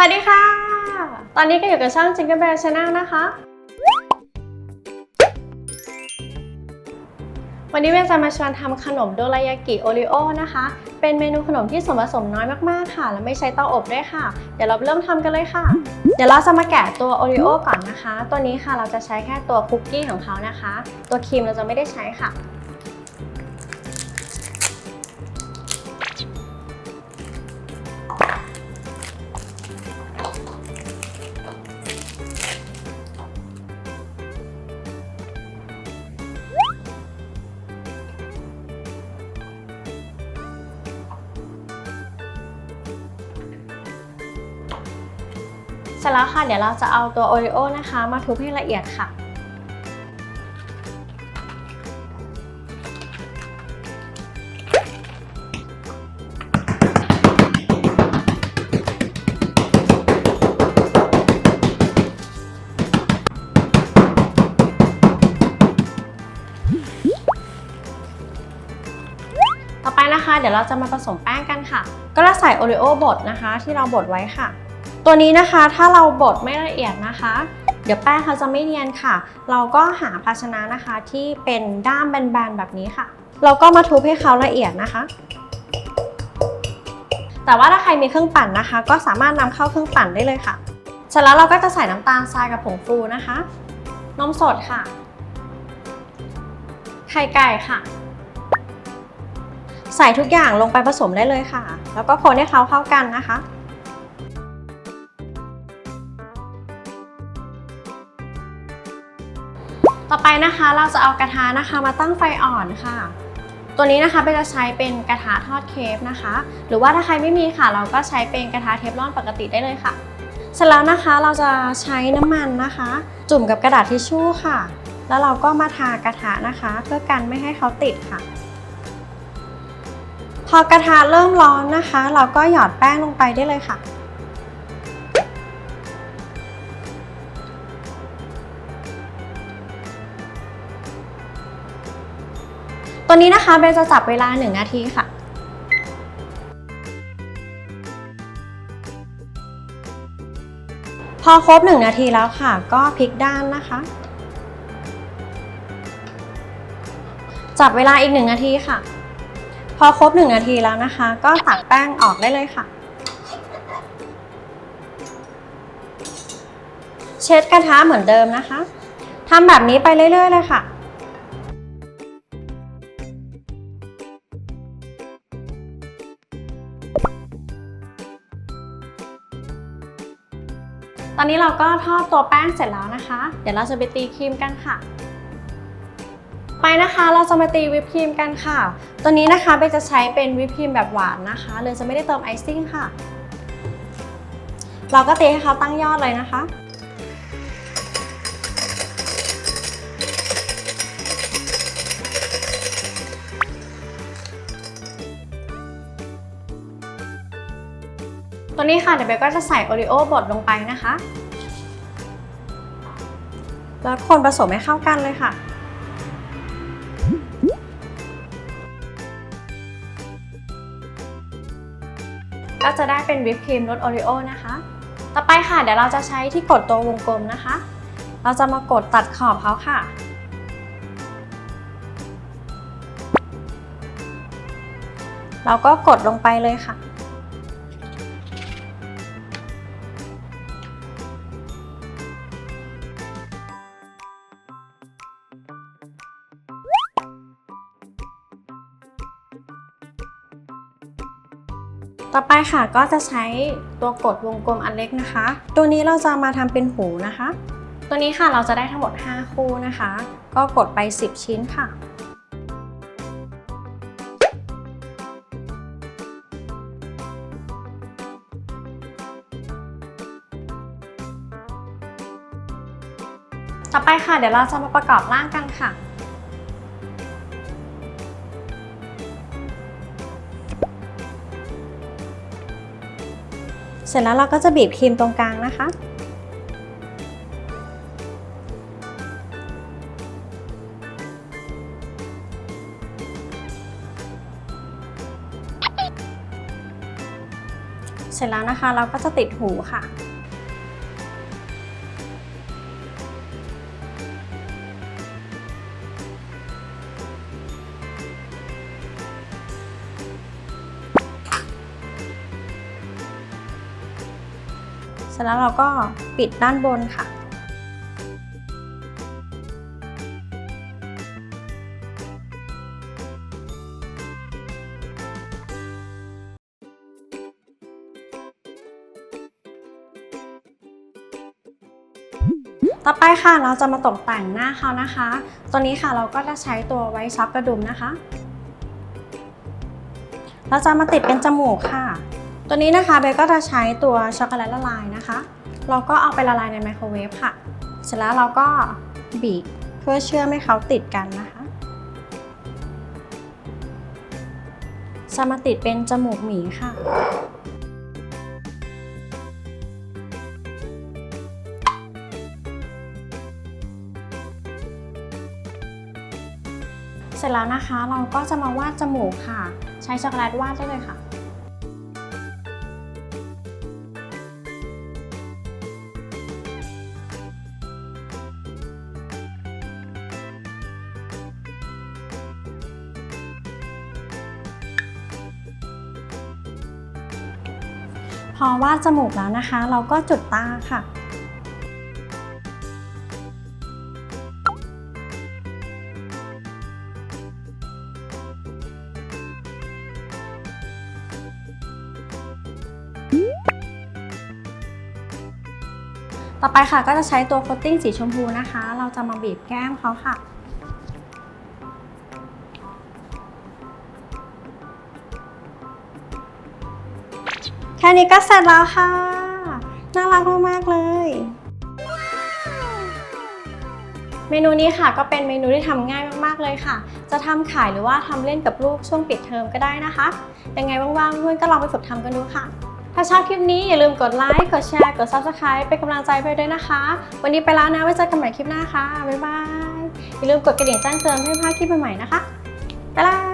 สวัสดีค่ะ ตอนนี้ก็อยู่กับช่อง Jingle Bell Channel นะคะ วันนี้เบนจะมาชวนทำขนมโดรายากิโอริโอนะคะ เป็นเมนูขนมที่ส่วนผสมน้อยมากๆค่ะ และไม่ใช้เตาอบด้วยค่ะ เดี๋ยวเราเริ่มทำกันเลยค่ะ เดี๋ยวเราจะมาแกะตัวโอริโอก่อนนะคะ ตัวนี้ค่ะเราจะใช้แค่ตัวคุกกี้ของเขานะคะ ตัวครีมเราจะไม่ได้ใช้ค่ะ เสร็จแล้วค่ะเดี๋ยวเราจะเอาตัวโอริโอนะคะ มาทุบให้ละเอียดค่ะ ต่อไปนะคะ เดี๋ยวเราจะมาผสมแป้งกันค่ะ ก็จะใส่โอริโอบดนะคะ ที่เราบดไว้ค่ะ ตัวนี้นะคะถ้าเราบดไม่ละเอียดนะคะ เดี๋ยวแป้งเขาจะไม่เนียนค่ะ เราก็หาภาชนะนะคะที่เป็นด้ามแบนๆแบบนี้ค่ะ เราก็มาทุบให้เขาละเอียดนะคะ แต่ว่าถ้าใครมีเครื่องปั่นนะคะ ก็สามารถนำเข้าเครื่องปั่นได้เลยค่ะเสร็จแล้วเราก็จะใส่น้ำตาลทรายกับผงฟูนะคะนมสดค่ะ ไข่ไก่ค่ะ ใส่ทุกอย่างลงไปผสมได้เลยค่ะ แล้วก็คนให้เขาเข้ากันนะคะ นะคะ เราจะเอากระทะนะคะมาตั้งไฟอ่อนค่ะ ตัวนี้นะคะเบนจะใช้เป็นกระทะทอดเคฟนะคะ หรือว่าถ้าใครไม่มีค่ะ เราก็ใช้เป็นกระทะเทฟลอนปกติได้เลยค่ะ เสร็จแล้วนะคะเราจะใช้น้ำมันนะคะ จุ่มกับกระดาษทิชชู่ค่ะ แล้วเราก็มาทากระทะนะคะ เพื่อกันไม่ให้เขาติดค่ะ พอกระทะเริ่มร้อนนะคะ เราก็หยอดแป้งลงไปได้เลยค่ะ ตัวนี้นะคะเบนจะจับเวลา 1 นาทีค่ะ พอครบ 1 นาทีแล้วค่ะ ก็พลิกด้านนะคะ จับเวลาอีก 1 นาทีค่ะ พอครบ 1 นาทีแล้วนะคะ ก็ตักแป้งออกได้เลยค่ะ เช็ดกระทะเหมือนเดิมนะคะทำแบบนี้ไปเรื่อยๆเลยค่ะ ตอนนี้เราก็ทอดตัวแป้งเสร็จแล้วนะคะ เดี๋ยวเราจะไปตีครีมกันค่ะ ไปนะคะเราจะมาตีวิปครีมกันค่ะ ตัวนี้นะคะเบจะใช้เป็นวิปครีมแบบหวานนะคะเลยจะไม่ได้เติมไอซิ่งค่ะ เราก็ตีให้เขาตั้งยอดเลยนะคะ ตัวนี้ค่ะเดี๋ยวเบลก็จะใส่โอริโอบดลงไปนะคะ แล้วคนผสมให้เข้ากันเลยค่ะก็จะได้เป็นวิปครีมรสโอริโอนะคะ ต่อไปค่ะเดี๋ยวเราจะใช้ที่กดตัววงกลมนะคะ เราจะมากดตัดขอบเขาค่ะ เราก็กดลงไปเลยค่ะ ต่อไปค่ะก็จะใช้ตัวกดวงกลมอันเล็กนะคะ ตัวนี้เราจะมาทำเป็นหูนะคะ ตัวนี้ค่ะเราจะได้ทั้งหมด 5 คู่นะคะ ก็กดไป 10 ชิ้นค่ะต่อไปค่ะเดี๋ยวเราจะมาประกอบร่างกันค่ะ เสร็จแล้วเราก็จะบีบครีมตรงกลางนะคะ เสร็จแล้วนะคะเราก็จะติดหูค่ะ ร็จแล้วเราก็ปิดด้านบนค่ะ ต่อไปค่ะเราจะมาตกแต่งหน้าเขานะคะ ตัวนี้ค่ะเราก็จะใช้ตัวไว้ช็อปกระดุมนะคะ เราจะมาติดเป็นจมูกค่ะ ตัวนี้นะคะเบก็จะใช้ตัวช็อกโกแลตละลายนะคะ เราก็เอาไปละลายในไมโครเวฟค่ะ เสร็จแล้วเราก็บีบเพื่อเชื่อมให้เขาติดกันนะคะจะมาติดเป็นจมูกหมีค่ะเสร็จแล้วนะคะเราก็จะมาวาดจมูกค่ะ ใช้ช็อกโกแลตวาดได้เลยค่ะ พอวาดจมูกแล้วนะคะ เราก็จุดตาค่ะ ต่อไปค่ะก็จะใช้ตัวโคตติ้งสีชมพูนะคะ เราจะมาบีบแก้มเขาค่ะ แค่นี้ก็เสร็จแล้วค่ะ น่ารักมากๆเลย เมนูนี้ค่ะก็เป็นเมนูที่ทำง่ายมากๆเลยค่ะ จะทำขายหรือว่าทำเล่นกับลูกช่วงปิดเทอมก็ได้นะคะ ยังไงว่างๆเพื่อนก็ลองไปฝึกทำกันดูค่ะ ถ้าชอบคลิปนี้อย่าลืมกดไลค์ กดแชร์ กด Subscribe เป็นกำลังใจไปด้วยนะคะ วันนี้ไปแล้วนะไว้เจอกันใหม่คลิปหน้าค่ะ บ๊ายบาย อย่าลืมกดกระดิ่งแจ้งเตือนเพื่อพลาดคลิปใหม่ๆนะคะบ๊ายบาย